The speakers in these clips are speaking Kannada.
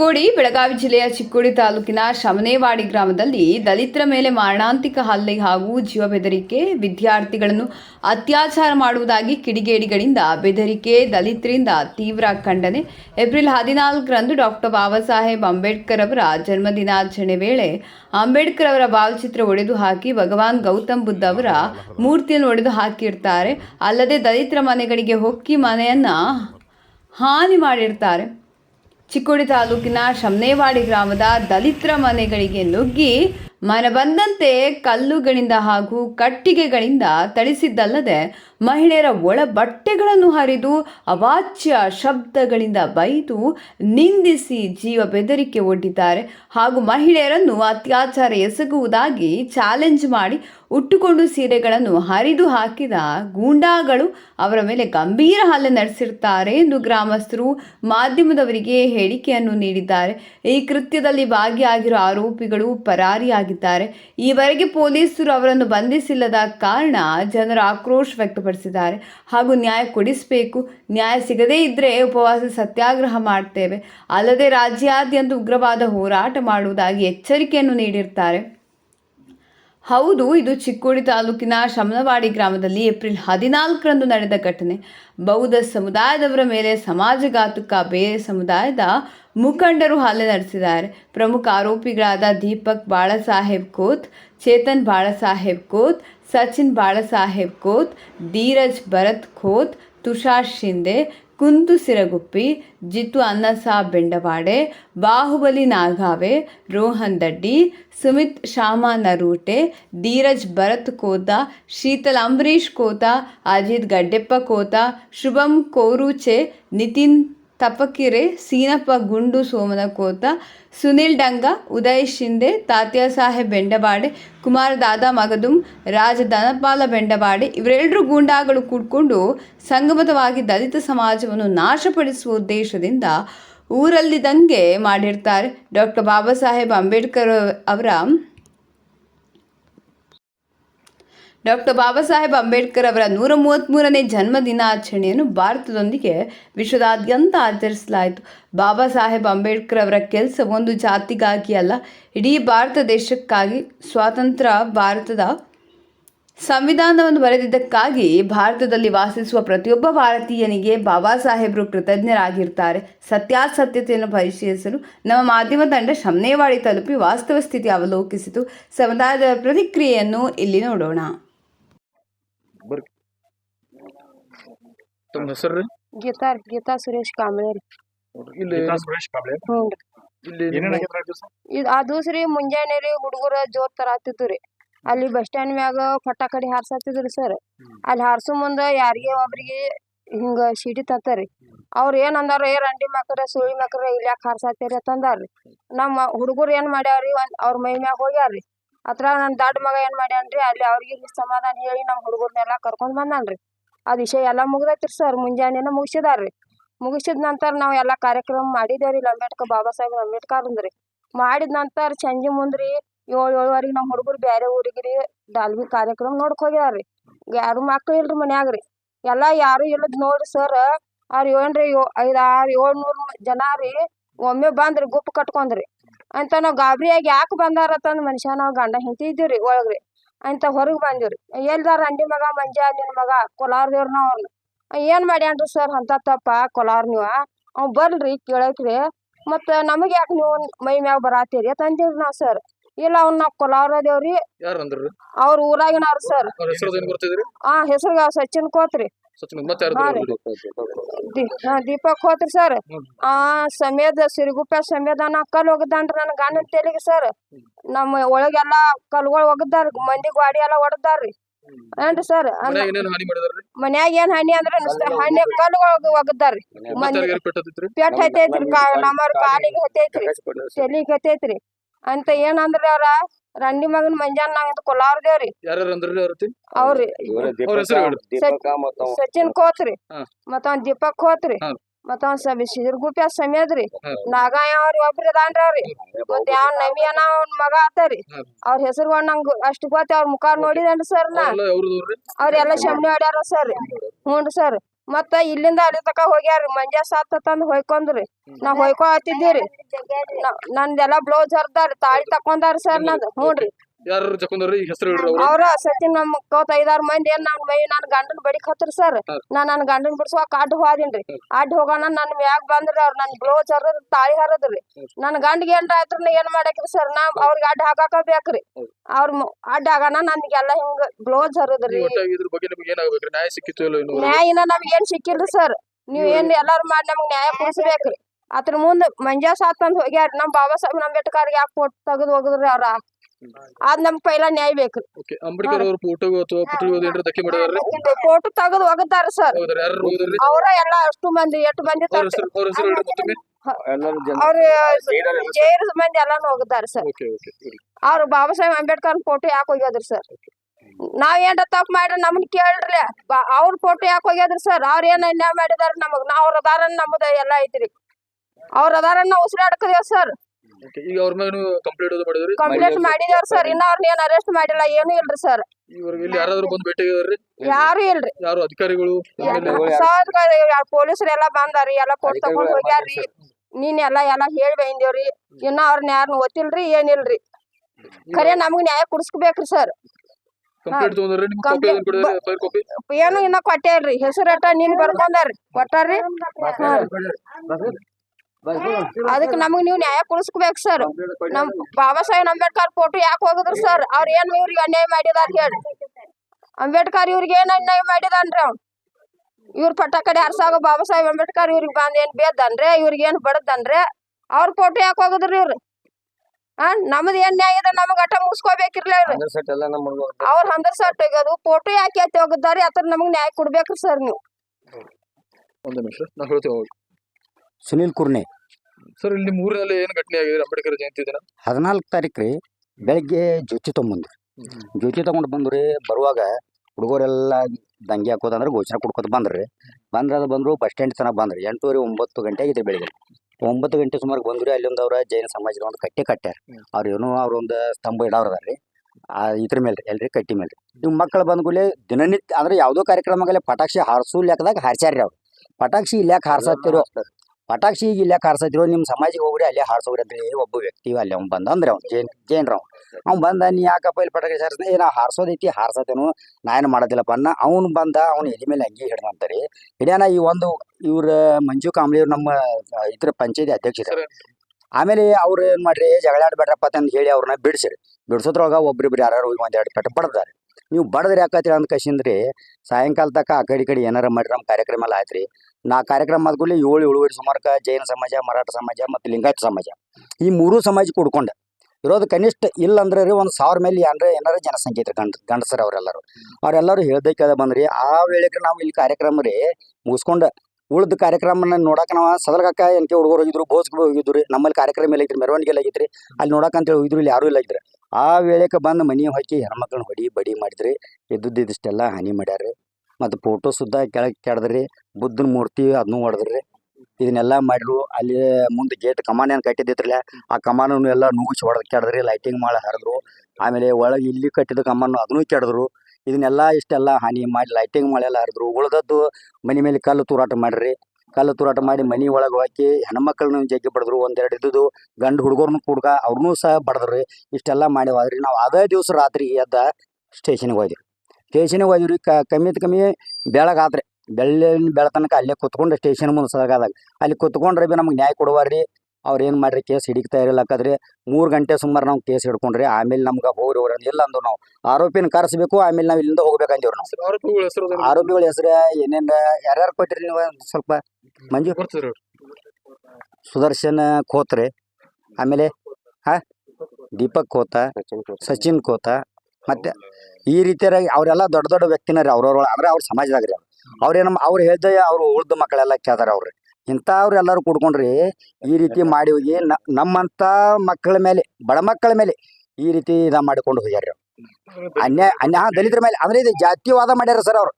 ಚಿಕ್ಕೋಡಿ, ಬೆಳಗಾವಿ ಜಿಲ್ಲೆಯ ಚಿಕ್ಕೋಡಿ ತಾಲೂಕಿನ ಶಮನೇವಾಡಿ ಗ್ರಾಮದಲ್ಲಿ ದಲಿತರ ಮೇಲೆ ಮಾರಣಾಂತಿಕ ಹಲ್ಲೆ ಹಾಗೂ ಜೀವ ಬೆದರಿಕೆ, ವಿದ್ಯಾರ್ಥಿಗಳನ್ನು ಅತ್ಯಾಚಾರ ಮಾಡುವುದಾಗಿ ಕಿಡಿಗೇಡಿಗಳಿಂದ ಬೆದರಿಕೆ, ದಲಿತರಿಂದ ತೀವ್ರ ಖಂಡನೆ. ಏಪ್ರಿಲ್ ಹದಿನಾಲ್ಕರಂದು ಡಾಕ್ಟರ್ ಬಾಬಾ ಸಾಹೇಬ್ ಅಂಬೇಡ್ಕರ್ ಅವರ ಜನ್ಮದಿನಾಚರಣೆ ವೇಳೆ ಅಂಬೇಡ್ಕರ್ ಅವರ ಭಾವಚಿತ್ರ ಒಡೆದು ಹಾಕಿ ಭಗವಾನ್ ಗೌತಮ್ ಬುದ್ಧ ಅವರ ಮೂರ್ತಿಯನ್ನು ಒಡೆದು ಹಾಕಿರ್ತಾರೆ. ಅಲ್ಲದೆ ದಲಿತರ ಮನೆಗಳಿಗೆ ಹೊಕ್ಕಿ ಮನೆಯನ್ನ ಹಾನಿ ಮಾಡಿರ್ತಾರೆ. ಚಿಕ್ಕೋಡಿ ತಾಲೂಕಿನ ಶಮ್ನೇವಾಡಿ ಗ್ರಾಮದ ದಲಿತರ ಮನೆಗಳಿಗೆ ನುಗ್ಗಿ ಮನ ಬಂದಂತೆ ಕಲ್ಲುಗಳಿಂದ ಹಾಗೂ ಕಟ್ಟಿಗೆಗಳಿಂದ ತಳಿಸಿದ್ದಲ್ಲದೆ ಮಹಿಳೆಯರ ಒಳ ಬಟ್ಟೆಗಳನ್ನು ಹರಿದು ಅವಾಚ್ಯ ಶಬ್ದಗಳಿಂದ ಬೈದು ನಿಂದಿಸಿ ಜೀವ ಬೆದರಿಕೆ ಒಡ್ಡಿದ್ದಾರೆ. ಹಾಗೂ ಮಹಿಳೆಯರನ್ನು ಅತ್ಯಾಚಾರ ಎಸಗುವುದಾಗಿ ಚಾಲೆಂಜ್ ಮಾಡಿ ಉಟ್ಟುಕೊಂಡು ಸೀರೆಗಳನ್ನು ಹರಿದು ಹಾಕಿದ ಗೂಂಡಾಗಳು ಅವರ ಮೇಲೆ ಗಂಭೀರ ಹಲ್ಲೆ ನಡೆಸಿರುತ್ತಾರೆ ಎಂದು ಗ್ರಾಮಸ್ಥರು ಮಾಧ್ಯಮದವರಿಗೆ ಹೇಳಿಕೆಯನ್ನು ನೀಡಿದ್ದಾರೆ. ಈ ಕೃತ್ಯದಲ್ಲಿ ಭಾಗಿಯಾಗಿರುವ ಆರೋಪಿಗಳು ಪರಾರಿಯಾಗಿದ್ದಾರೆ ಈವರೆಗೆ ಪೊಲೀಸರು ಅವರನ್ನು ಬಂಧಿಸಿಲ್ಲದ ಕಾರಣ ಜನರು ಆಕ್ರೋಶ ವ್ಯಕ್ತಪಡಿಸಿದ್ದಾರೆ. ಹಾಗೂ ನ್ಯಾಯ ಕೊಡಿಸಬೇಕು. ನ್ಯಾಯ ಸಿಗದೇ ಇದ್ದರೆ ಉಪವಾಸ ಸತ್ಯಾಗ್ರಹ ಮಾಡ್ತೇವೆ. ಅಲ್ಲದೆ ರಾಜ್ಯಾದ್ಯಂತ ಉಗ್ರವಾದ ಹೋರಾಟ ಮಾಡುವುದಾಗಿ ಎಚ್ಚರಿಕೆಯನ್ನು ನೀಡಿರ್ತಾರೆ ಹೌದು, ಇದು ಚಿಕ್ಕೋಡಿ ತಾಲೂಕಿನ ಶಮನವಾಡಿ ಗ್ರಾಮದಲ್ಲಿ ಏಪ್ರಿಲ್ ಹದಿನಾಲ್ಕರಂದು ನಡೆದ ಘಟನೆ. ಬೌದ್ಧ ಸಮುದಾಯದವರ ಮೇಲೆ ಸಮಾಜಘಾತುಕ ಬೇರೆ ಸಮುದಾಯದ ಮುಖಂಡರು ಹಲ್ಲೆ ನಡೆಸಿದ್ದಾರೆ. ಪ್ರಮುಖ ಆರೋಪಿಗಳಾದ ದೀಪಕ್ ಬಾಳಸಾಹೇಬ್ ಕೋತ್, ಚೇತನ್ ಬಾಳಸಾಹೇಬ್ ಕೋತ್, ಸಚಿನ್ ಬಾಳಸಾಹೇಬ್ ಕೋತ್, ಧೀರಜ್ ಭರತ್ ಖೋತ್ ತುಷಾರ್ ಶಿಂದೆ ಕುಂತು ಸಿರಗುಪ್ಪಿ, ಜಿತು ಅನ್ನಸಾಬ್ ಬೆಂಡವಾಡೆ, ಬಾಹುಬಲಿ ನಾಗಾವೆ, ರೋಹನ್ ದಡ್ಡಿ, ಸುಮಿತ್ ಶಾಮಾ ನರೂಟೆ, ಧೀರಜ್ ಭರತ್ ಕೋತ, ಶೀತಲ್ ಅಂಬರೀಶ್ ಕೋತ, ಅಜಿತ್ ಗಡ್ಡೆಪ್ಪ ಕೋತ, ಶುಭಂ ಕೋರುಚೆ, ನಿತಿನ್ ತಪಕಿರೆ ಸೀನಪ್ಪ, ಗುಂಡು ಸೋಮನಕೋತ ಸುನಿಲ್ ಡಂಗ, ಉದಯ್ ಶಿಂದೆ, ತಾತ್ಯ ಸಾಹೇಬ್ ಬೆಂಡವಾಡೆ ಕುಮಾರ್ ದಾದಾ ಮಗದುಂ, ರಾಜ ಧನಪಾಲ ಬೆಂಡವಾಡೆ ಇವರೆಲ್ಲರೂ ಗೂಂಡಾಗಳು ಕೂಡ್ಕೊಂಡು ಸಂಗಮತವಾಗಿ ದಲಿತ ಸಮಾಜವನ್ನು ನಾಶಪಡಿಸುವ ಉದ್ದೇಶದಿಂದ ಊರಲ್ಲಿದ್ದಂಗೆ ಮಾಡಿರ್ತಾರೆ. ಡಾಕ್ಟರ್ ಬಾಬಾ ಸಾಹೇಬ್ ಅಂಬೇಡ್ಕರ್ ಅವರ ಡಾಕ್ಟರ್ ಬಾಬಾ ಸಾಹೇಬ್ ಅಂಬೇಡ್ಕರ್ ಅವರ ನೂರ ಮೂವತ್ತ್ಮೂರನೇ ಜನ್ಮ ದಿನಾಚರಣೆಯನ್ನು ಭಾರತದೊಂದಿಗೆ ವಿಶ್ವದಾದ್ಯಂತ ಆಚರಿಸಲಾಯಿತು. ಬಾಬಾ ಸಾಹೇಬ್ ಅಂಬೇಡ್ಕರ್ ಅವರ ಕೆಲಸ ಒಂದು ಜಾತಿಗಾಗಿ ಅಲ್ಲ, ಇಡೀ ಭಾರತ ದೇಶಕ್ಕಾಗಿ ಸ್ವಾತಂತ್ರ್ಯ ಭಾರತದ ಸಂವಿಧಾನವನ್ನು ಬರೆದಿದ್ದಕ್ಕಾಗಿ ಭಾರತದಲ್ಲಿ ವಾಸಿಸುವ ಪ್ರತಿಯೊಬ್ಬ ಭಾರತೀಯನಿಗೆ ಬಾಬಾ ಸಾಹೇಬರು ಕೃತಜ್ಞರಾಗಿರ್ತಾರೆ. ಸತ್ಯಾಸತ್ಯತೆಯನ್ನು ಪರಿಶೀಲಿಸಲು ನಮ್ಮ ಮಾಧ್ಯಮ ತಂಡ ಶಮ್ನೇವಾಡಿ ತಲುಪಿ ವಾಸ್ತವ ಸ್ಥಿತಿ ಅವಲೋಕಿಸಿತು. ಸಮುದಾಯದ ಪ್ರತಿಕ್ರಿಯೆಯನ್ನು ಇಲ್ಲಿ ನೋಡೋಣ. ಬರ್ರಿ ತಮ್ಮ ಹೆಸರು ರೀ ಗೀತಾ ಗೀತಾ ಸುರೇಶ್ ಕಾಂಬಳೆ ರೀ ನೋಡ್ರಿ ಇಲ್ಲಿ ಸುರೇಶ್ ಕಾಬ್ಳೆ ಹ್ಞೂ. ರೀ ಇಲ್ಲಿ ಏನೇನ್ ನಿಮ್ಮ- ಆಗೈತ್ರಿ ದಿವಸ ಇದು ಆ ದಿವ್ಸ ರೀ ಮುಂಜಾನೆ ರೀ ಹುಡುಗರ ಜೋರ್ ತರಾತಿದ್ದು ರೀ ಅಲ್ಲಿ ಬಸ್ ಸ್ಟ್ಯಾಂಡ್ ಮ್ಯಾಗ ಫಟಾಕಡಿ ಹಾರ್ಸಾತಿದ್ರು ಸರ್. ಅಲ್ಲಿ ಹಾರ್ಸೋ ಮುಂದ ಯಾರಿಗೆ ಒಬ್ರಿಗೆ ಹಿಂಗ ಸೀಟಿ ತರ್ತಾರಿ. ಅವ್ರ ಏನ್ ಅಂದಾರ ಏ ರಂಡಿ ಮಕ್ರ ಸುಳಿ ಮಕ್ರ ಇಲ್ಲಿ ಯಾಕೆ ಹಾರ್ಸಾತೀರಿ ಅಂತಂದಾರ್ರಿ. ನಮ್ಮ ಹುಡುಗರು ಏನ್ ಮಾಡ್ಯಾವ್ರಿ ಒಂದ್ ಅವ್ರ ಮೈ ಮ್ಯಾಗ ಹೋಗ್ಯಾರ್ರಿ. ಅತ್ರ ನನ್ ದೊಡ್ಡ ಮಗ ಏನ್ ಮಾಡ್ಯಾನ್ರಿ, ಅಲ್ಲಿ ಅವ್ರಿಗೆ ಸಮಾಧಾನ ಹೇಳಿ ನಮ್ಮ ಹುಡುಗರ್ನೆಲ್ಲ ಕರ್ಕೊಂಡ್ ಬಂದಾನ್ರಿ. ಆ ವಿಷಯ ಎಲ್ಲಾ ಮುಗ್ದೈತ್ರಿ ಸರ್ ಮುಂಜಾನೆ ಮುಗಿಸಿದಾರ್ರಿ. ಮುಗಿಸಿದ ನಂತರ ನಾವ್ ಎಲ್ಲಾ ಕಾರ್ಯಕ್ರಮ ಮಾಡಿದೇವ್ರಿ ಅಂಬೇಡ್ಕರ್ ಬಾಬಾ ಸಾಹೇಬ್ ಅಂಬೇಡ್ಕರ್ ಅಂದ್ರಿ ಮಾಡಿದ ನಂತರ ಸಂಜೆ ಮುಂದ್ರಿ ಏಳು ಏಳುವರೆಗೆ ನಮ್ಮ ಹುಡುಗರು ಬ್ಯಾರೆ ಊರಿಗೆ ರೀ ಡಾಲ್ಬಿ ಕಾರ್ಯಕ್ರಮ ನೋಡಕ್ ಹೋಗ್ಯಾರ್ರಿ. ಯಾರು ಮಕ್ಳು ಇಲ್ರಿ ಮನ್ಯಾಗ್ರಿ. ಎಲ್ಲಾ ಯಾರು ಇಲ್ಲದ್ ನೋಡ್ರಿ ಸರ್ ಅವ್ರ ಏನ್ರಿ ಐದಾರು ಏಳ್ನೂರ್ ಜನ ರೀ ಒಮ್ಮೆ ಬಂದ್ರಿ ಗುಪ್ ಕಟ್ಕೊಂಡ್ರಿ. ಅಂತ ನಾವು ಗಾಬರಿಯಾಗಿ ಯಾಕೆ ಬಂದಾರ ಅಂತಂದ್ ಮನುಷ್ಯ ನಾವು ಗಂಡ ಹೆಂಡತಿ ಇದ್ದೀವ್ರಿ ಒಳಗ್ರಿ. ಅಂತ ಹೊರಗ್ ಬಂದಿವ್ರಿ. ಎಲ್ದಾರ ಅಂಡಿ ಮಗ ಮಂಜ ನಿನ್ ಮಗ ಕೊಲಾರ್ದೇವ್ರ ನಾವು ಅವ್ರನ್ನ ಏನ್ ಮಾಡ್ಯಾನ್ರಿ ಸರ್ ಅಂತ ತಪ್ಪ ಕೊಲಾರ್ ನೀವ. ಅವ್ ಬರ್ಲ್ರಿ ಕೇಳಕ್ರಿ. ಮತ್ತ ನಮಗೆ ಯಾಕೆ ನೀವು ಮೈ ಮ್ಯಾಗ ಬರಾತೀರಿ ಅಂತ ಅಂದಿವ್ರಿ ನಾವ್ ಸರ್. ಇಲ್ಲ ಅವ್ನ ನಾವ್ ಕೊಲಾರ ಅದೇವ್ರಿ ಅವ್ರ ಊರಾಗಿನವ್ರ ಸರ್. ಆ ಹೆಸರು ಸಚಿನ್ ಕೋತ್ರಿ. ದೀಪಕ್ ಹೋತ್ರಿ ಸರ್. ಆ ಸಮೇದ ಸಿರಿಗುಪ್ಪ ಸಮೇದನ ಕಲ್ ಒಗದಾನ್ರಿ ನನ್ ಗಂಡನ ತೆಲಿಗೆ ಸರ್. ನಮ್ಮ ಒಳಗೆಲ್ಲಾ ಕಲ್ಗಳು ಒಗದಾರ ಮಂದಿ ಗಾಡಿ ಎಲ್ಲಾ ಹೊಡದಾರ್ರಿ. ಏನ್ರಿ ಸರ್? ಮನ್ಯಾಗ ಹಾನಿ ಏನ್ ಹಣಿ ಅಂದ್ರ ಹಣ್ಣಿ ಕಲ್ಗೊಳ್ ಒಗದಾರ್ರಿ ಪೆಟ್ ಹತ್ತೈತ್ರಿ? ನಮ್ಮ ನಮ್ಮವ್ರ ಕಾಲಿಗೆ ಹತ್ತೈತ್ರಿ. ತೆಲಿಗೆ ಹತ್ತೈತ್ರಿ. ಅಂತ ಏನಂದ್ರಿ ಅವ್ರ? ರಂಡಿ ಮಗನ್ ಮಂಜಾನ್ ನಾವ್ ಇದು ಕೊಲಾರ್ದೇವ್ರಿ ಅವ್ರ ಸಚಿನ್ ಕೋತ್ರಿ. ಮತ್ತ ಅವ್ನ್ ದೀಪಕ್ ಕೋತ್ರಿ. ಮತ್ತ ಅವ್ನ್ ಸಬ್ ಸಿರ್ಗುಪ್ಯ ಸಮೇದ್ರಿ ಹಾ. ನಾಗಾಯ ಅವ್ರಿ ಒಬ್ರಿ ಅದಾನ್ರಿ ಅವ್ರಿ. ಮತ್ತ ಯಾವ ನವಿ ಅನ್ನ ಅವ್ನ ಮಗ ಆತರಿ. ಅವ್ರ ಹೆಸರು ನಂಗ ಅಷ್ಟ್ ಗೊತ್ತ ಅವ್ರ ಮುಖ ನೋಡಿದೇನ್ರಿ ಸರ್ ನಾ ಅವ್ರೆಲ್ಲ ಶಮ್ನಿ ಹೊಡ್ಯಾರ ಸರ್. ಹ್ಞೂನ್ರಿ ಸರ್. ಮತ್ತ ಇಲ್ಲಿಂದ ಅಲ್ಲಿ ತಕ ಹೋಗ್ಯಾರ ಮಂಜ ಸಾತ್ ತಂದ್ ಹೊಯ್ಕೊಂಡ್ರಿ. ನಾ ಹೊಯ್ಕೊ ಹತ್ತಿದ್ದೀರಿ ನಂದೆಲ್ಲಾ ಬ್ಲೌಸ್ ಹರ್ದಾರಿ ತಾಳಿ ತಕೊಂಡಾರ ಸರ್ ನಂದು. ಹ್ಞೂನ್ರಿ. ಯಾರು ಜಕೊಂಡ್ರಿ ಹೆಸರು ಹೇಳ್ರಿ ಅವ್ರು ಅವ್ರ ಸತಿ ನಮ್ ಐದಾರು ಮಂದಿ ಏನ್ ನನ್ ಮೈ ನನ್ ಗಂಡನ್ ಬಡಿಕ್ ಹತ್ರಿ ಸರ್. ನಾ ನನ್ ಗಂಡನ್ ಬಿಡ್ಸುವಾಕ ಅಡ್ಡ ಹೋದಿನ್ರಿ ಅಡ್ಡ ಹೋಗೋಣ ನನ್ ಮ್ಯಾಗ್ ಬಂದ್ರಿ ಅವ್ರ ನನ್ ಬ್ಲೌಸ್ ಹರದ್ ತಾಳಿ ಹರದ್ರಿ ನನ್ ಗಂಡಿಗೆ ಏನ್ರ ಆಯ್ತ್ರ ಏನ್ ಮಾಡಾಕ್ರಿ ಸರ್? ನಾ ಅವ್ರಿಗೆ ಅಡ್ಡ ಹಾಕಾಕ ಬೇಕ್ರಿ ಅವ್ರ ಅಡ್ಡ ಆಗೋಣ ನನ್ಗೆಲ್ಲ ಹಿಂಗ ಬ್ಲೌಸ್ ಹರದ್ರಿ ನೀವು ಒಟ್ಟಾಗಿ ಇದ್ರ ಬಗ್ಗೆ ನಿಮ್ಗೆ ಏನಾಗ್ಬೇಕ್ರಿ ನ್ಯಾಯ ಸಿಕ್ಕಿತ್ತು ಇಲ್ಲ ಇನ್ನು? ನಮ್ಗ್ ಏನ್ ಸಿಕ್ಕಿಲ್ರಿ ಸರ್. ನೀವ್ ಏನ್ ಎಲ್ಲಾರು ಮಾಡಿ ನಮ್ಗ್ ನ್ಯಾಯ ಕೊಡಿಸ್ಬೇಕ್ರಿ ಅದ್ರ ಮುಂದ್ ಮಂಜಾ ಸಾತ್ ಅಂತ ಹೋಗ್ಯಾರ ನಮ್ ಬಾಬಾ ಸಾಹೇಬ್ ಅಂಬೇಡ್ಕರ್ ಯಾಕೆ ಫೋಟೋ ತೆಗೆದು ಹೋಗದ್ರಿ ಅವ್ರ? ಅದ್ ನಮ್ ಪೈಲ ನ್ಯಾಯ ಬೇಕು. ಓಕೆ ಅಂಬೇಡ್ಕರ್ ಅವ್ರ ಫೋಟೋ ಅಥವಾ ಪುತ್ಳಿ ಏನ್ರ ಧಕ್ಕೆ ಫೋಟೋ ತೆಗೆದು ಹೋಗತಾರ ಸರ್. ಅವರ ಎಲ್ಲಾ ಅಷ್ಟು ಮಂದಿ ಎಷ್ಟು ಮಂದಿ ಅವ್ರ ಜೈರ್ ಮಂದಿ ಎಲ್ಲಾನು ಹೋಗತಾರ ಸರ್. ಓಕೆ ಓಕೆ ಅವ್ರ ಬಾಬಾ ಸಾಹೇಬ್ ಅಂಬೇಡ್ಕರ್ ಫೋಟೋ ಯಾಕೆ ಹೋಗ್ಯಾದ್ರಿ ಸರ್? ನಾವ್ ಏನ್ ತಪ್ಪ ಮಾಡ್ರಿ ನಮ್ನ ಕೇಳ್ರಿ. ಅವ್ರ ಫೋಟೋ ಯಾಕೆ ಹೋಗ್ಯಾದ್ರಿ ಸರ್? ಅವ್ರ ಏನ್ ಅನ್ಯಾಯ ಮಾಡಿದಾರ ನಮಗ್ ನಾವ್ ಅವ್ರ ಅದಾರ ನಮ್ದ ಎಲ್ಲಾ ಐತ್ರಿ. ಅವ್ರ ಅದಾರ ನಾವ್ ಉಸಿರಾಡ್ಕದೇವ್ ಸರ್. ಓಕೆ ಈಗ ಅವ್ರ ಮೇಲೆ ಕಂಪ್ಲೇಂಟ್ ಅದು ಮಾಡಿದ್ರಿ? ಕಂಪ್ಲೇಂಟ್ ಮಾಡಿದೇವ್ರಿ ಸರ್ ಇನ್ನ ಅವ್ರನ್ನ ಏನ್ ಅರೆಸ್ಟ್ ಮಾಡಿಲ್ಲ ಏನು ಇಲ್ರಿ ಸರ್ ಇವ್ರಿಗೆ ಇಲ್ಲಿ ಯಾರಾದ್ರೂ ಬಂದು ಭೇಟಿಯಾಗಿದಾರ್ರಿ ಯಾರು ಇಲ್ರಿ. ಯಾರು ಅಧಿಕಾರಿಗಳು ಪೊಲೀಸರು ಎಲ್ಲಾ ಬಂದಾರಿ ಎಲ್ಲಾ ತಗೊಂಡ್ ಹೋಗ್ಯಾರ್ರಿ. ನೀನ್ ಎಲ್ಲಾ ಎಲ್ಲಾ ಹೇಳಿ ಬೈಂದೇವ್ರಿ. ಇನ್ನ ಅವ್ರನ್ನ ಯಾರನ್ನ ಒತ್ತಿಲ್ರಿ ಏನಿಲ್ರಿ. ಖರೆ ನಮ್ಗ್ ನ್ಯಾಯ ಕುಡಿಸ್ಬೇಕ್ರಿ ಸರ್ ಕಂಪ್ಲೇಂಟ್ ತಗೊಂಡ್ರಿ ನಿಮ್ ಕಾಪಿ Complaint- ಕೊಡಿದ್ರಿ ಫೈಲ್ ಕಾಪಿ ಏನು ಇನ್ನ ಕೊಟ್ಟೇಲ್ರಿ ಅಟ್ಟ ನೀನ್ ಬರ್ಕೊಂಡಾರಿ ಕೊಟ್ಟಾರ್ರಿ? ಅದಕ್ಕೆ ನಮಗ್ ನೀವು ನ್ಯಾಯ ಕೊಡಿಸ್ಬೇಕು ಸರ್ ನಮ್ ಬಾಬಾ ಸಾಹೇಬ್ ಅಂಬೇಡ್ಕರ್ ಫೋಟೋ ಯಾಕೆ ಹೋಗಿದ್ರು ಸರ್ ಅವ್ರ ಏನ್ ಇವ್ರಿಗೆ ಅನ್ಯಾಯ ಮಾಡಿದಾರ ಹೇಳಿ. ಅಂಬೇಡ್ಕರ್ ಇವ್ರಿಗೆ ಏನ್ ಅನ್ಯಾಯ ಮಾಡಿದಾನ್ರಿ ಅವ್ನು? ಇವ್ರ ಪಟ್ಟ ಕಡೆ ಹರ್ಸಾಗ ಬಾಬಾ ಸಾಹೇಬ್ ಅಂಬೇಡ್ಕರ್ ಇವ್ರಿಗೆ ಬಂದ್ ಏನ್ ಬೇದನ್ರಿ ಇವ್ರಿಗೆ ಏನ್ ಬಡದನ್ರಿ ಅವ್ರ ಫೋಟೋ ಯಾಕೆ ಹೋಗುದ್ರಿ ಇವ್ರು? ಆ ನಮ್ದು ಏನ್ ನ್ಯಾಯ ಇದೆ ನಮಗ್ ಅಟ ಮುಗಿಸ್ಕೋಬೇಕಿರ್ಲ ಅವ್ರು. ಅವ್ರ ಹಂದ್ರ ಸಟ್ ತೆಗೋದು ಫೋಟೋ ಯಾಕೆ ಎತ್ತಿ ಹೋಗಿದ್ದಾರೆ ಅದ್ರ ನಮಗ್ ನ್ಯಾಯ ಕೊಡ್ಬೇಕ್ರಿ ಸರ್ ನೀವು. ಒಂದು ನಿಮಿಷ ನಾನು ಹೇಳ್ತೇವೆ ಸುನಿಲ್ ಕುರ್ನೆ. ಸರ್ ಇಲ್ಲಿ ನಿಮ್ಮ ಊರಿನಲ್ಲಿ ಏನು ಘಟನೆ ಆಗಿದೆ? ಅಂಬೇಡ್ಕರ್ ಜಯಂತಿ ದಿನ? ಹದಿನಾಲ್ಕು ತಾರೀಕು ರೀ ಬೆಳಗ್ಗೆ ಜ್ಯೋತಿ ತೊಗೊಂಬಂದ್ರಿ. ಜ್ಯೋತಿ ತೊಗೊಂಡು ರೀ ಬರುವಾಗ ಹುಡುಗರೆಲ್ಲ ದಂಗೆ ಹಾಕೋದಂದ್ರೆ ಘೋಷಣೆ ಕೊಡ್ಕೊತ ಬಂದ್ರಿ ಬಂದ್ರೆ ಅದು ಬಂದರು ಬಸ್ ಸ್ಟ್ಯಾಂಡ್ ತನಕ ಬಂದ್ರಿ ಎಂಟೂವರೆ ಒಂಬತ್ತು ಗಂಟೆ ಆಗಿದೆ ಬೆಳಿಗ್ಗೆ. ಒಂಬತ್ತು ಗಂಟೆ ಸುಮಾರು ಬಂದ್ರಿ ಅಲ್ಲಿಂದ ಅವ್ರ ಜೈನ ಸಮಾಜದ ಒಂದು ಕಟ್ಟೆ ಕಟ್ಟ್ಯಾರ. ಅವ್ರು ಏನೋ ಅವ್ರೊಂದು ಸ್ತಂಭ ಇಡವ್ರ ಅದಾರ ರೀ. ಆ ಇದ್ರ ಮೇಲೆ ಎಲ್ರಿ ಕಟ್ಟಿ ಮೇಲೆ ಇವ್ ಮಕ್ಕಳು ಬಂದ್ಕೂಲೆ ದಿನನಿತ್ಯ ಅಂದ್ರೆ ಯಾವುದೋ ಕಾರ್ಯಕ್ರಮಗಲೆ ಪಟಾಕ್ಷಿ ಹಾರಿಸು ಲೆಕ್ಕದಾಗ ರೀ ಅವ್ರು. ಪಟಾಕ್ಷಿ ಇಲ್ಯಾಕೆ ಹಾರ್ಸತ್ತಿರೋ ಪಟಾಕ್ಷಿ ಈಗ ಇಲ್ಲೇ ಕಾರ್ಸತಿರೋ ನಿಮ್ಮ ಸಮಾಜಿಗೆ ಹೋಗ್ರಿ ಅಲ್ಲೇ ಹಾರ್ಸೋಗ್ರಿ ಅಂತ ಹೇಳಿ ಒಬ್ಬ ವ್ಯಕ್ತಿ ಅಲ್ಲಿ ಅವ್ನು ಬಂದ ಅಂದ್ರೆ ಅವ್ನು ಜೈನ್, ಜೈನ್ರ ಅವ್ನು. ಅವ್ನು ಬಂದ, ನೀ ಯಾಕಪ್ಪ ಇಲ್ಲಿ ಪಟಾಕ್ಷಿ ಸಾರಿಸ್ದೆ ಏ, ನಾ ಹಾರ್ಸೋದೈತಿ ಹಾರ್ಸತ್ತೇನು ನಾ ಏನು ಮಾಡೋದಿಲ್ಲಪ್ಪ. ಅನ್ನ, ಅವ್ನು ಬಂದ, ಅವ್ನು ಎಲೆ ಮೇಲೆ ಅಂಗಿ ಹಿಡ್ದಂತಾರೆ ಹಿಡಿಯಾನ ಈ ಒಂದು ಇವ್ರ ಮಂಜು ಕಾಂಬ್ಳಿಯವ್ರು ನಮ್ಮ ಇತರ ಇದ್ರ ಪಂಚಾಯತಿ ಅಧ್ಯಕ್ಷರು ಆಮೇಲೆ ಅವ್ರು ಏನು ಮಾಡ್ರಿ ಜಗಳಾಡ್ಬೇಡ್ರಪ್ಪ ಅಂತ ಹೇಳಿ ಅವ್ರನ್ನ ಬಿಡಿಸಿರಿ ಬಿಡಿಸೋದ್ರೊಳಗೆ ಒಬ್ರಿಬ್ರು ಯಾರು ಹೋಗಿ ಒಂದೆರಡು ಪೆಟ್ಟು ಬಡ್ದಾರೆ ನೀವು ಬಡದ್ರಿ ಯಾಕತ್ರಿ ಅಂದ ಕಸಿಂದ್ರಿ ಸಾಯಂಕಾಲ ತಕ್ಕ ಆ ಕಡೆ ಈ ಕಡೆ ಏನಾರ ಮಾಡಿರಿ ನಮ್ಮ ಕಾರ್ಯಕ್ರಮ ಎಲ್ಲ ಆಯ್ತ್ರಿ ನಾ ಕಾರ್ಯಕ್ರಮ ಆದ್ಕೂಡ್ಲೆ ಏಳು ಏಳುವರೆ ಸುಮಾರಕ ಜೈನ ಸಮಾಜ, ಮರಾಠ ಸಮಾಜ ಮತ್ತು ಲಿಂಗಾಯತ ಸಮಾಜ. ಈ ಮೂರು ಸಮಾಜ ಕೂಡ್ಕೊಂಡೆ. ಇರೋದು ಕನಿಷ್ಠ ಇಲ್ಲ ಅಂದ್ರೆ ರೀ ಒಂದು ಸಾವಿರ ಮೇಲೆ ಅಂದ್ರೆ ಏನಾರ ಜನಸಂಖ್ಯೆ ಐತ್ರಿ ಗಂಡ, ಗಂಡಸರು ಅವರೆಲ್ಲರೂ. ಅವರೆಲ್ಲರೂ ಹೇಳ್ದೆ ಬಂದ್ರಿ, ಆ ವೇಳೆಗೆ ನಾವು ಇಲ್ಲಿ ಕಾರ್ಯಕ್ರಮ ರೀ ಮುಗಿಸ್ಕೊಂಡು. ಉಳ್ದ ಕಾರ್ಯಕ್ರಮನ ನೋಡಕ್ಕೆ ನಾವು ಸದರ್ಗಕ್ಕ ಎನ್ಕೆ ಹುಡುಗರು ಹೋಗಿದ್ರು, ಬೋಸ್ಗಳು ಹೋಗಿದ್ರು ನಮ್ಮಲ್ಲಿ ಕಾರ್ಯಕ್ರಮ ಎಲ್ಲ ಐತ್ರಿ, ಮೆರವಣಿಗೆ ಐತ್ರಿ, ಅಲ್ಲಿ ನೋಡಕ್ಕೆ ಅಂತೇಳಿ ಹೋಗಿದ್ರು, ಇಲ್ಲಿ ಯಾರೂ ಇಲ್ಲ ಇದ್ರೆ ಆ ವೇಳೆಗೆ ಬಂದು ಮನೆ ಹಾಕಿ ಹೆಣ್ಮಕ್ಳನ್ನ ಹೊಡಿ, ಬಡಿ ಮಾಡಿದ್ರಿ ಇದ್ದದ್ದು ಇದಿಷ್ಟೆಲ್ಲ ಹಾನಿ ಮಾಡ್ಯಾರ ಮತ್ತು ಫೋಟೋ ಸುದ್ದ ಕೆಳಗೆ ಕೆಡದ್ರಿ, ಬುದ್ಧನ ಮೂರ್ತಿ ಅದನ್ನೂ ಹೊಡೆದ್ರಿ. ಇದನ್ನೆಲ್ಲ ಮಾಡಿರು. ಅಲ್ಲಿ ಮುಂದೆ ಗೇಟ್ ಕಮಾನ್ ಏನು ಕಟ್ಟಿದ್ದಿತ್ರಲ್ಲ, ಆ ಕಮಾನನ್ನು ಎಲ್ಲ ನುಗ್ಗಿಸಿ ಹೊಡೆದು ಕೆಡದ್ರಿ ಲೈಟಿಂಗ್ ಮಾಡಿ ಹರಿದ್ರು. ಆಮೇಲೆ ಒಳಗೆ ಇಲ್ಲಿ ಕಟ್ಟಿದ ಕಮಾನು ಅದನ್ನೂ ಕೆಡದ್ರು. ಇದನ್ನೆಲ್ಲ ಇಷ್ಟೆಲ್ಲ ಹಾನಿ ಮಾಡಿ ಲೈಟಿಂಗ್ ಮಾಡಿ ಎಲ್ಲ ಹರಿದ್ರು. ಉಳ್ದದ್ದು ಮನೆ ಮೇಲೆ ಕಲ್ಲು ತೂರಾಟ ಮಾಡಿರಿ. ಕಲ್ಲು ತೂರಾಟ ಮಾಡಿ ಮನೆ ಒಳಗೆ ಹಾಕಿ ಹೆಣ್ಮಕ್ಳನ್ನ ಜಗ್ಗಿ ಬಡಿದ್ರು. ಒಂದೆರಡು ಇದ್ದುದು ಗಂಡು ಹುಡುಗರ್ನು ಕುಡ್ಕ ಅವ್ರನ್ನೂ ಸಹ ಬಡದ್ರಿ. ಇಷ್ಟೆಲ್ಲ ಮಾಡಿ ಹೋದ್ರಿ ನಾವು ಅದೇ ದಿವಸ ರಾತ್ರಿ ಎದ್ದ ಸ್ಟೇಷನ್ಗೆ ಹೋದ್ರಿ ಸ್ಟೇಷನ್ಗೆ ಕ ಕಮ್ಮಿ ಕಮ್ಮಿ ಬೆಳಗಾತ್ರಿ ಬೆಳ್ಳಿನ ಬೆಳತನಕ ಅಲ್ಲೇ ಕುತ್ಕೊಂಡು ಸ್ಟೇಷನ್ ಮುಂದೆ ಸಲಗಾದಾಗ ಅಲ್ಲಿ ಕುತ್ಕೊಂಡ್ರೆ ಬಿ ನಮ್ಗೆ ನ್ಯಾಯ ಕೊಡುವಾರ್ರಿ ಅವ್ರು ಏನು ಮಾಡ್ರಿ ಕೇಸ್ ಹಿಡಿಕ್ತಾ ಇರಲಕ್ಕದ್ರಿ ಮೂರು ಗಂಟೆ ಸುಮಾರು ನಾವು ಕೇಸ್ ಹಿಡ್ಕೊಂಡ್ರಿ. ಆಮೇಲೆ ನಮ್ಗೆ ಹೋಗ್ರಿ ಹೋಗ್ರಿ ಇಲ್ಲ ಅಂದ್ರು ನಾವು. ಆರೋಪಿನ ಕರೆಸಬೇಕು ಆಮೇಲೆ ನಾವು ಇಲ್ಲಿಂದ ಹೋಗ್ಬೇಕಂದೇವ್ರಿ ನಾವು. ಆರೋಪಿಗಳ ಹೆಸರು ಏನೇನು ಯಾರ್ಯಾರು ಕೊಟ್ಟಿರಿ ನೀವು ಒಂದ್ ಸ್ವಲ್ಪ ಮಂಜು? ಸುದರ್ಶನ್ ಕೋತ್ರಿ. ಆಮೇಲೆ ಹಾ? ದೀಪಕ್ ಕೋತ ಸಚಿನ್ ಖೋತ ಮತ್ತೆ ಈ ರೀತಿಯಾಗಿ ಅವರೆಲ್ಲ ದೊಡ್ಡ ದೊಡ್ಡ ವ್ಯಕ್ತಿನ ರೀ ಅವ್ರವ್ರ ಅಂದ್ರೆ ಅವ್ರ ಸಮಾಜದಾಗ ರೀ ಅವ್ರೇನು ಅವ್ರು ಹೇಳ್ದೆ ಅವ್ರು ಉಳ್ದ ಮಕ್ಕಳೆಲ್ಲ ಕೇಳ್ತಾರೆ ಅವ್ರಿ. ಇಂಥವ್ರು ಎಲ್ಲರೂ ಕೂಡ್ಕೊಂಡ್ರಿ ಈ ರೀತಿ ಮಾಡಿ ಹೋಗಿ ನ- ನಮ್ಮಂಥ ಮಕ್ಕಳ ಮೇಲೆ, ಬಡ ಮಕ್ಕಳ ಮೇಲೆ ಈ ರೀತಿ ಇದ ಮಾಡಿಕೊಂಡು ಹೋಗ್ಯಾರ ಅನ್ಯಾಯ ಅನ್ಯಾಯ ದಲಿತರ ಮೇಲೆ, ಅಂದ್ರೆ ಇದು ಜಾತಿವಾದ ಮಾಡ್ಯಾರ ಸರ್ ಅವ್ರು.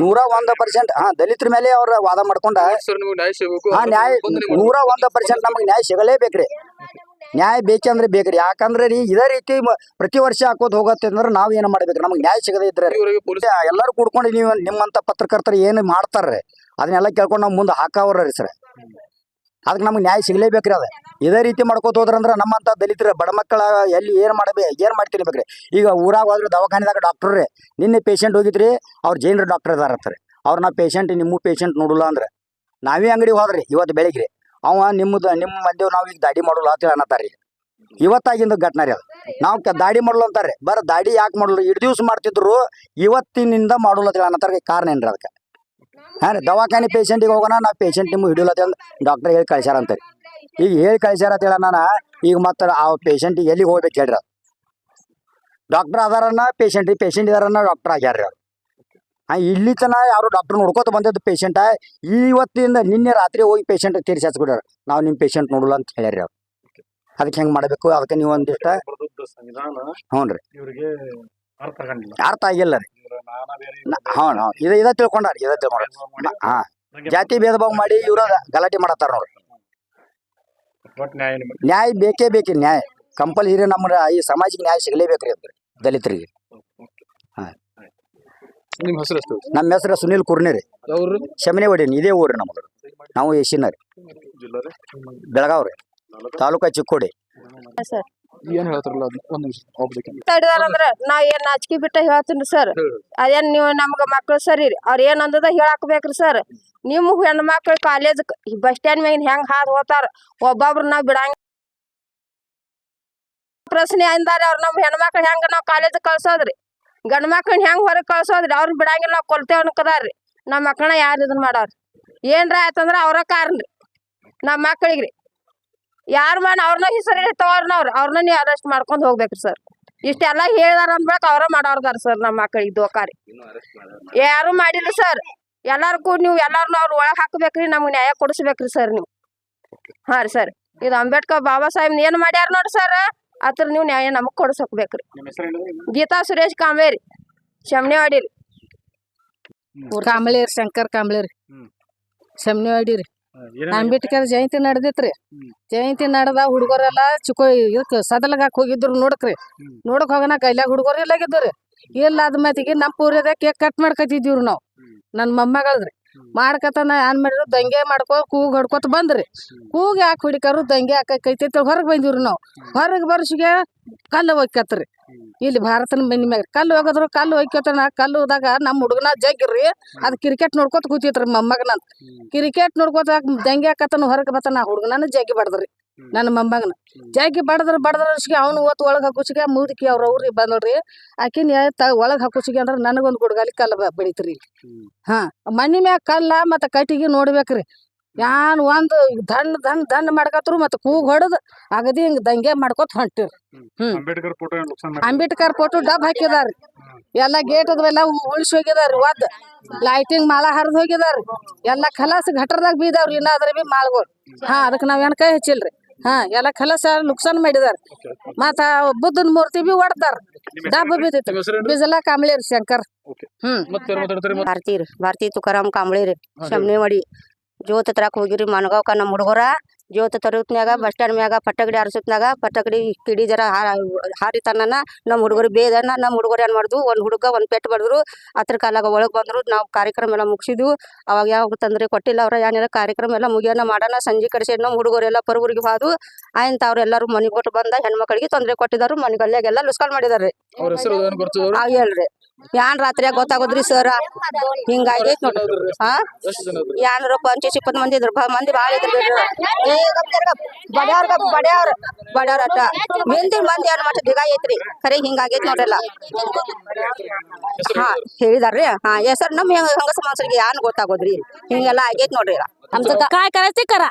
ನೂರ ಒಂದ್ ಪರ್ಸೆಂಟ್ ಹಾ ದಲಿತರ ಮೇಲೆ ಅವ್ರ ವಾದ ಮಾಡ್ಕೊಂಡ. ಸರ್ ನಿಮಗೆ ನ್ಯಾಯ ಹಾ ನೂರ ಒಂದ್ ಪರ್ಸೆಂಟ್ ನಮಗೆ ನ್ಯಾಯ ಸಿಗಲೇಬೇಕ್ರಿ. ನ್ಯಾಯ ಬೇಕಂದ್ರೆ ಬೇಕ್ರಿ. ಯಾಕಂದ್ರೆ ರೀ ಇದೇ ರೀತಿ ಪ್ರತಿ ವರ್ಷ ಹಾಕೋದ್ ಹೋಗತ್ತೆ ಅಂದ್ರೆ ನಾವ್ ಏನ್ ಮಾಡ್ಬೇಕ್ರಿ? ನಮಗೆ ನ್ಯಾಯ ಸಿಗದೇ ಇದ್ರೆ ಎಲ್ಲರೂ ಕೂಡ್ಕೊಂಡು ನೀವು ನಿಮ್ಮಂತ ಪತ್ರಕರ್ತರು ಏನು ಮಾಡ್ತಾರ್ರಿ? ಅದನ್ನೆಲ್ಲ ಕೇಳ್ಕೊಂಡು ನಾವು ಮುಂದೆ ಹಾಕವ್ರ ರೀ ಸರ್ ಅದಕ್ಕೆ ನಮ್ಗೆ ನ್ಯಾಯ ಸಿಗಲೇಬೇಕ್ರಿ ಅದು. ಇದೇ ರೀತಿ ಮಾಡ್ಕೋತ ಹೋದ್ರಂದ್ರೆ ನಮ್ಮಂಥ ದಲಿತರ, ಬಡ ಮಕ್ಕಳ ಎಲ್ಲಿ ಏನು ಮಾಡಬೇಕು ಏನು ಮಾಡ್ತಿರ್ಬೇಕ್ರಿ ಬೇಕ್ರಿ? ಈಗ ಊರಾಗ ಹೋದ್ರೆ ದವಾಖಾನೆದಾಗ ಡಾಕ್ಟರ್ ರೀ, ನಿನ್ನೆ ಪೇಷಂಟ್ ಹೋಗಿದ್ರಿ ಅವ್ರು ಜೈನ್ರ ಡಾಕ್ಟರ್ ಇದಾರ ಅಂತಾರೆ ಅವ್ರು ನಾ ಪೇಷಂಟ್ ನಿಮ್ಮ ಪೇಷಂಟ್ ನೋಡಲ್ಲ ಅಂದ್ರೆ. ನಾವೇ ಅಂಗಡಿಗೆ ಹೋದ್ರಿ, ಇವತ್ತು ಬೆಳಿಗ್ಗೆ ಅವ ನಿಮ್ಮದು ನಿಮ್ಮ ಮಂದಿವ್ ನಾವು ಈಗ ದಾಡಿ ಮಾಡಲ್ಲ ಅಂತ ಅನ್ನತ್ತಾರ ಇವತ್ತಾಗಿಂದ ಘಟನೆ ರೀ ಅದು. ನಾವು ದಾಡಿ ಮಾಡಲ್ಲ ಅಂತಾರೆ ಬರ ದಾಡಿ ಯಾಕೆ ಮಾಡಲ್ಲ? ಇಡ್ ದಿವ್ಸ ಮಾಡ್ತಿದ್ರು, ಇವತ್ತಿನಿಂದ ಮಾಡೋಲ್ಲ ಅಂತ ಅನ್ನತ್ತಾರ ಕಾರಣ ಏನ್ರಿ ಅದಕ್ಕೆ? ಹಾಂ ರೀ ದವಾಖಾನೆ ಪೇಷಂಟಿಗೆ ಹೋಗೋಣ ನಾ ಪೇಷಂಟ್ ನಿಮ್ಗೆ ಹಿಡಿಯಲ್ಲ ಅಂತ ಡಾಕ್ಟರ್ ಹೇಳಿ ಕಳ್ಸ್ಯಾರ ಅಂತೇಳಿ ಈಗ ಹೇಳಿ ಕಳ್ಸ್ಯಾರ ಅಂತ ಹೇಳ ನಾನು ಈಗ ಮತ್ತೆ ಆ ಪೇಷಂಟಿಗೆ ಎಲ್ಲಿಗೆ ಹೋಗ್ಬೇಕು ಹೇಳ್ರಿ. ಅದು ಡಾಕ್ಟರ್ ಅದಾರನ್ನ ಪೇಷಂಟ್ ಪೇಷಂಟ್ ಇದಾರನ್ನ ಡಾಕ್ಟರ್ ಆಗ್ಯಾರ ಅವ್ರು. ಹಾಂ ಇಲ್ಲಿ ತನ ಯಾರು ಡಾಕ್ಟರ್ ನೋಡ್ಕೋತ ಬಂದದ್ದು ಪೇಷಂಟ ಇವತ್ತಿಂದ ನಿನ್ನೆ ರಾತ್ರಿ ಹೋಗಿ ಪೇಷಂಟ್ ತೀರ್ಸಿ ಹಚ್ಬಿಡ್ಯಾರ ನಾವು ನಿಮ್ಮ ಪೇಷಂಟ್ ನೋಡಲ್ಲ ಅಂತ ಹೇಳ್ಯಾರ ಅವ್ರು. ಅದಕ್ಕೆ ಹೆಂಗೆ ಮಾಡಬೇಕು ಅದಕ್ಕೆ ನೀವು ಒಂದಿಷ್ಟ ಹ್ಞೂ ರೀ ಇವರಿಗೆ ಅರ್ಥ ಆಗಿಲ್ಲ ರೀ. ಇವ್ರ ನಾನಾ ಬೇರೆ ಹ್ಞೂ ಹ್ಞೂ ಇದು ಇದ ತಿಳ್ಕೊಂಡಾರ ಇದ ತಿಳ್ಕೊಂಡಾರ. ಹಾಂ. ಜಾತಿ ಭೇದ ಭಾವ ಮಾಡಿ ಇವ್ರ ಗಲಾಟೆ ಮಾಡತ್ತಾರ ನೋಡ್ರಿ. ನ್ಯಾಯ ಬೇಕೇ ಬೇಕ್ರಿ ನ್ಯಾಯ. ಕಂಪಲ್ಸರಿ ನಮ್ಮ ಈ ಸಮಾಜಕ್ಕೆ ನ್ಯಾಯ ಸಿಗಲೇಬೇಕ್ರಿ ಅಂದ್ರೆ ದಲಿತರಿಗೆ. ನಿಮ್ಮ ಹೆಸರು ಎಷ್ಟು? ನಮ್ಮ ಹೆಸರು ಸುನೀಲ್ ಕುರ್ನೇರಿ ಶಮನೆ ಹೊಡೀನಿ ಇದೇ ಊರು ನಮ್ದು ನಾವು ಎಸಿನ ರೀ. ಬೆಳಗಾವ್ರಿ ರೀ? ಬೆಳಗಾವ್ ರೀ. ತಾಲೂಕಾ ಚಿಕ್ಕೋಡಿ. ಸರ್. ಏನ್ ಹೇಳ್ತಾರಲ್ಲ ಒಂದ್ ನಿಮಿಷ ತಡಿದಾರಂದ್ರ ನಾ ಏನ್ ನಾಚಿಕೆ ಬಿಟ್ಟ ಹೇಳ್ತೀನಿ ಸರ್. ಅದೇನ್ ನೀವು ನಮ್ಗ ಮಕ್ಳು ಸರಿ ಅವ್ರ ಏನ್ ಅಂದದ ಹೇಳಾಕ್ಬೇಕ್ರಿ ಸರ್. ನಿಮ್ ಹೆಣ್ಮಕ್ಳು ಕಾಲೇಜ್ ಬಸ್ ಸ್ಟ್ಯಾಂಡ್ ಮ್ಯಾಗಿನ ಹೆಂಗ್ ಹಾದ್ ಹೋತಾರ ಒಬ್ಬೊಬ್ರು ನಾವ್ ಬಿಡಂಗ ಪ್ರಶ್ನೆ ಅಂದಾರ ಅವ್ರ ನಮ್ ಹೆಣ್ಮಕ್ಳು ಹೆಂಗ ನಾವ್ ಕಾಲೇಜ್ ಕಳ್ಸೋದ್ರಿ. ಗಂಡ್ ಮಕ್ಳನ್ನ ಹೆಂಗ್ ಹೊರಗ್ ಕಳ್ಸೋದ್ರಿ. ಅವ್ರ ಬಿಡಂಗಿಲ್ಲ ನಾವ್ ಕೊಲ್ತೇವ್ ಅನ್ಕದಾರ್ರಿ. ನಮ್ಮ ಮಕ್ಕಳನ್ನ ಯಾರು ಇದನ್ ಮಾಡಾರ? ಏನ್ರ ಆಯ್ತಂದ್ರ ಅವ್ರ ಕಾರಣ ರೀ ನಮ್ಮ ಮಕ್ಳಿಗ್ರಿ. ಯಾರು ಮಾಡ ಅವ್ರನ್ನ ಹೆಸರು ತಗೋರ್ನ ಅವ್ರ ಅವ್ರನ್ನ ನೀವು ಅರೆಸ್ಟ್ ಮಾಡ್ಕೊಂಡ್ ಹೋಗ್ಬೇಕ್ರಿ ಸರ್ ಇಷ್ಟೆಲ್ಲ ಹೇಳ್ದಾರ ಅನ್ಬೇಕು ಅವ್ರ ಮಾಡೋರ್ದಾರ ಸರ್ ನಮ್ಮ ಮಕ್ಕಳಿಗೆ ದೋಕಾರಿ ಯಾರು ಮಾಡಿಲ್ಲ ಸರ್ ಎಲ್ಲಾರ್ಗೂ ನೀವು ಎಲ್ಲಾರನ್ನ ಅವ್ರ ಒಳಗ್ ಹಾಕ್ಬೇಕ್ರಿ ನಮ್ಗೆ ನ್ಯಾಯ ಕೊಡಿಸ್ಬೇಕ್ರಿ ಸರ್ ನೀವು. ಹಾ ರೀ ಸರ್ ಇದು ಅಂಬೇಡ್ಕರ್ ಬಾಬಾ ಸಾಹೇಬ್ ಏನ್ ಮಾಡ್ಯಾರ ನೋಡ್ರಿ ಸರ್ ಅತ್ರ ನೀವು ನ್ಯಾಯ ನಮಗ್ ಕೊಡ್ಸಕ್ಬೇಕ್ರಿ. ಗೀತಾ ಸುರೇಶ್ ಕಾಂಬೇರಿ ಶಮನೆವಾಡಿ ರೀ. ಕಾಂಬಳಿ ಶಂಕರ್ ಕಾಂಬಳಿ ರೀ. ಶಮ್ನಿವಾಡಿ ರೀ. ಅಂಬೇಡ್ಕರ್ ಜಯಂತಿ ನಡೆದಿತ್ರಿ. ಜಯಂತಿ ನಡೆದ ಹುಡುಗರೆಲ್ಲ ಚಿಕ್ಕ ಇದಕ್ ಸದಲಗಾಕ್ ಹೋಗಿದ್ರು ನೋಡಕ್ರಿ. ನೋಡಕ್ ಹೋಗನ ಕೈಲಾಗ ಹುಡುಗರು ಇಲ್ಲಾಗಿದ್ರಿ ಇಲ್ಲ ಅದ್ ಮತ್ತಿಗೆ ನಮ್ಮ ಪೂರ್ವದ ಕೇಕ್ ಕಟ್ ಮಾಡ್ಕೊತಿದ್ದೀವ್ರಿ ನಾವು. ನನ್ ನನ್ನ ಮೊಮ್ಮಗಳ್ರಿ. ಮಾಡ್ಕತ ಮಾಡ್ಕತನ ಏನ್ ಮಾಡಿದ್ರು ದಂಗೆ ಮಾಡ್ಕೊ ಕೂಗ್ ಹೊಡ್ಕೊತ ಬಂದ್ರಿ. ಕೂಗ್ ಯಾಕೆ ಹುಡಿಕರು ದಂಗೆ ಹಾಕೈತಿ ಹೊರಗೆ ಬಂದಿವ್ರಿ ನಾವು. ಹೊರಗೆ ಬರ್ಸಿಗೆ ಕಲ್ಲ ಒಯ್ಕತ್ರಿ ಹ್ಮ್. ಇಲ್ಲಿ ಭಾರತನ ಮನಿ ಮ್ಯಾಗ ಕಲ್ಲು ಹೋಗದ್ರು ಕಲ್ಲು ಹೋದಾಗ ನಮ್ಮ ಹುಡುಗನ ಜಗ್ಗಿರಿ ಅದ್ ಕ್ರಿಕೆಟ್ ನೋಡ್ಕೊತ ಕೂತಿತ್ರಿ ಮೊಮ್ಮಗನ ಕ್ರಿಕೆಟ್ ನೋಡ್ಕೋತ ದಂಗೆ ಹಾಕತನ ಹೊರಗೆ ಬತ್ತಾನ ಹುಡುಗನ ಜಗ್ಗಿ ಬಡದ್ರಿ ನನ್ನ ಮೊಮ್ಮಗನ. ಜಗ್ಗಿ ಬಡದ್ರ ಬಡದ್ರಸ್ಗೆ ಅವ್ನು ಓತ್ ಒಳಗೆ ಹಾಕುಸಿಗೆ ಮುದುಕಿ ಅವ್ರ ಅವ್ರಿ ಬಂದೋಡ್ರಿ ಆಕಿನ ತ ಒಳಗ್ ಹಾಕುಸಿಗೆ ಅಂದ್ರ ನನಗೊಂದು ಗುಡ್ಗಾಲಿ ಕಲ್ಲು ಬೆಳಿತ್ರಿ. ಹಾ ಮನಿ ಮ್ಯಾಗ ಕಲ್ಲ ಮತ್ತ ಕಟ್ಟಿಗೆ ನೋಡ್ಬೇಕ್ರಿ. ಯಾನ್ ಒಂದು ದಂಡ್ ದಂಡ್ ದಂಡ್ ಮಾಡ್ಕತ್ರು ಮತ್ತೆ ಕೂಗ್ ಹೊಡೆದು ಅಗದಿ ಹಿಂಗ್ ದಂಗೆ ಮಾಡ್ಕೊತ ಹೊಂಟಿರ್. ಹ್ಮ್. ಅಂಬೇಡ್ಕರ್ ಫೋಟೋ ಏನ್ ಅಂಬೇಡ್ಕರ್ ಫೋಟೋ ಡಬ್ ಹಾಕಿದಾರಿ ಎಲ್ಲಾ ಗೇಟ್ ಅದವೆಲ್ಲ ಉಳಿಸಿ ಹೋಗಿದಾರಿ ಒದ್ ಲೈಟಿಂಗ್ ಮಾಳ ಹರಿದ್ ಹೋಗಿದಾರಿ ಎಲ್ಲಾ ಖಲಾಸ್ ಗಟರ್ದಾಗ ಬೀದಾವ್ರಿ ಇನ್ನ ಅದ್ರ ಬಿ ಮಾಲ್ಗಳು. ಹಾ ಅದಕ್ಕೆ ನಾವೇನ್ ಕೈ ಹಚ್ಚಿಲ್ರಿ. ಹಾ ಎಲ್ಲಾ ಖಲಾಸ ನುಕ್ಸಾನ್ ಮಾಡಿದಾರ ಮತ್ತ ಬುದ್ಧನ ಮೂರ್ತಿ ಬಿ ಒಡ್ದಾರ. ಡಬ್ಬ ಬಿದ್ದೈತಿ ನಿಮ್ಮ ಹೆಸರು ಏನು? ಬಿಜಲಾ ಕಾಂಬ್ಳಿ ರೀ ಶಂಕರ್. ಹ್ಮ್. ಮತ್ತೆ ಭಾರತಿ ತುಕಾರಾಮ್ ಕಾಂಬಳಿ ರೀ. ಶಮ್ನಿವಾಡಿ ಜೋತ್ ತರಕ್ ಹೋಗಿರಿ ಮನಗಾವ್ಕ ನಮ್ಮ ಹುಡುಗರ. ಜೋತ್ ತರುತ್ನ್ಯಾಗ ಬಸ್ ಸ್ಟ್ಯಾಂಡ್ ಮ್ಯಾಗ ಪಟ್ಟಗಡಿ ಆರಿಸುತ್ನಾಗ ಪಟ್ಟಗಡಿ ಕಿಡಿ ಜರ ಹಾರಿತನ ನಮ್ಮ ಹುಡುಗರು ಬೇದನ ನಮ್ಮ ಹುಡುಗರು ಏನ್ ಮಾಡಿದ್ವು ಒಂದ್ ಹುಡುಗ ಒಂದ್ ಪೆಟ್ಟು ಬಡದ್ರು ಅದ್ರ ಕಾಲಾಗ ಒಳಗ್ ಬಂದ್ರು ನಾವು ಕಾರ್ಯಕ್ರಮ ಎಲ್ಲ ಮುಗಿಸಿದ್ವು. ಅವಾಗ ಯಾವ ತಂದ್ರೆ ಕೊಟ್ಟಿಲ್ಲ ಅವ್ರ ಏನಿಲ್ಲ ಕಾರ್ಯಕ್ರಮ ಎಲ್ಲ ಮುಗಿಯೋಣ ಮಾಡೋಣ ಸಂಜೆ ಕಡಿಸಿ ನಮ್ಮ ಹುಡುಗರೆಲ್ಲ ಪರವರಿಗೆ ಹೋದ್ವು. ಆಯ್ತು ಅವ್ರೆಲ್ಲರೂ ಮನೆಗೆ ಕೊಟ್ಟು ಬಂದ ಹೆಣ್ಮಕ್ಳಿಗೆ ತೊಂದರೆ ಕೊಟ್ಟಿದಾರು ಮನೆಗಲ್ಲೆಲ್ಲ ಲುಸ್ಕಾಲ್ ಮಾಡಿದಾರೆ ಅವ್ರ ಹೆಸರು ಏನು ಗೊತ್ತದವ್ರು? ಆ ಹೇಳ್ರಿ. ಯಾನ್ ರಾತ್ರಿಯಾಗ ಗೊತ್ತಾಗೋದ್ರಿ ಸರ್ ಹಿಂಗಾಗೈತ್ ನೋಡ್ರಿ ಹಾ ಎಷ್ಟು ಜನ ಇದ್ರು? ಯಾನರ ಪಂಚಸ್ ಇಪ್ಪತ್ತು ಮಂದಿ ಇದ್ರು ಬ- ಮಂದಿ ಭಾಳ ಇದ್ರು ಬಿಡ್ರಿ ಏ ಗಪ್ ಜರ ಗಪ್. ಬಡ್ಯಾವ್ರ್ ಗಪ್ ಬಡ್ಯಾವ್ರ್ ಬಡ್ಯಾವ್ರ್ ಅಟ್ಟ ಹಿಂದಿನ ಮಂದಿ ಏನ್ ಮಟ್ಟ ಬಿಗ ಐತ್ರಿ ಖರೆ ಹಿಂಗಾಗೈತ್ ನೋಡ್ರಲ್ಲ ಹಾ ಹೇಳಿದಾರ್ರಿ ಹಾ ಹೆಸರು ನಮ್ ಹೆಂಗ ಹಂಗಸ ಮನ್ಸರಿಗೆ ಯಾನ್ ಗೊತ್ತಾಗೋದ್ರಿ ಹಿಂಗೆಲ್ಲ ಆಗೈತ್ ನೋಡ್ರಿ आमचं का- काय करायचं ते करा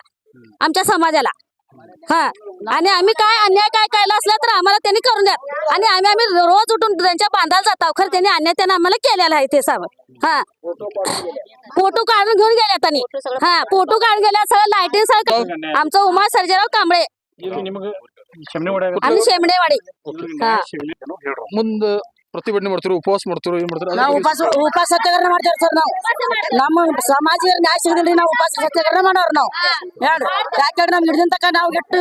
आमच्या समाजाला हा आणि आम्ही काय अन्याय काय कायला असला तर आम्हाला त्यांनी करून द्या. आणि आम्ही आम्ही रोज उठून त्यांच्या बांधायला जातो खरं त्यांनी अन्याय त्यांना आम्हाला केलेला आहे ते सर्व हा. फोटो काढून घेऊन गेल्या त्यांनी. हा फोटो काढून गेल्या सगळं लायटिंग सगळं आमचं उमा सर्जेराव कांबळे. आम्ही शेमडेवाडी. हा. ಪ್ರತಿಭಟನೆ ಮಾಡ್ತಾರೆ ಉಪವಾಸ ಮಾಡ್ತಾರೆ ಏನ್ ಮಾಡ್ತಾರೆ? ನಾವು ಉಪವಾಸ ಉಪವಾಸ ಸತ್ಯಾಗ್ರಹ ಮಾಡ್ತೇವೆ ಸರ್ ನಾವು. ನಮ್ಮ ಸಮಾಜ ನ್ಯಾಯ ಸಿಗದಲ್ಲಿ ನಾವು ಉಪವಾಸ ಸತ್ಯಾಗ್ರಹ ಮಾಡೋರು ನಾವು. ಹೇಳ್ರಿ. ಯಾಕಂದ್ರೆ ನಮ್ಗೆ ಹಿಡಿದಿನ ತಕ ನಾವು ಎಷ್ಟು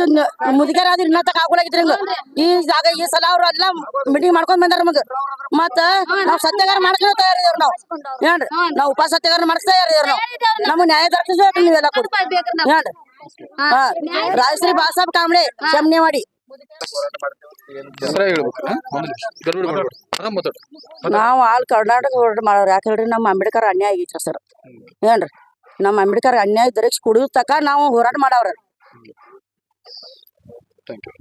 ಮುದುಕರ ಆದ್ರೆ ಇನ್ನ ತಕ ಆಗುಲಾಗಿದ್ರಿ ಹಂಗ? ಈ ಜಾಗ ಈ ಸಲ ಅವ್ರು ಎಲ್ಲ ಮೀಟಿಂಗ್ ಮಾಡ್ಕೊಂಡ್ ಬಂದಾರ ಮಗ ಮತ್ತ ನಾವು ಸತ್ಯಾಗ್ರಹ ಮಾಡ್ಕೊಂಡು ತಯಾರಿದೇವ್ರಿ ನಾವು. ಹೇಳ್ರಿ. ನಾವು ಉಪವಾಸ ಸತ್ಯಾಗ್ರಹ ಮಾಡಿಸ್ತಾ ತಯಾರಿದೇವ್ರಿ ನಾವು. ನಮ್ಮ ನ್ಯಾಯ ದೊರಕಿಸ್ಬೇಕು ನೀವೆಲ್ಲ ಕೊಡಿ. ಹೇಳ್ರಿ. ಹಾ. ರಾಜಶ್ರೀ ಬಾಸಾಬ್ ಕಾಂಬ್ಳೆ ಶಮ್ನೆ ಮಾಡಿ. ನಾವು ಆಲ್ ಕರ್ನಾಟಕ ಹೋರಾಟ ಮಾಡೋರು. ಯಾಕೆ ಹೇಳ್ರಿ? ನಮ್ಮ ಅಂಬೇಡ್ಕರ್ ಅನ್ಯಾಯ ಆಗೈತ್ರಿ ಸರ್. ಏನ್ರಿ? ನಮ್ಮ ಅಂಬೇಡ್ಕರ್ ಅನ್ಯಾಯ ದೊರಕಿಸಿ ಕುಡಿದ ತಕ ನಾವು ಹೋರಾಟ ಮಾಡವ್ರಿ. Thank you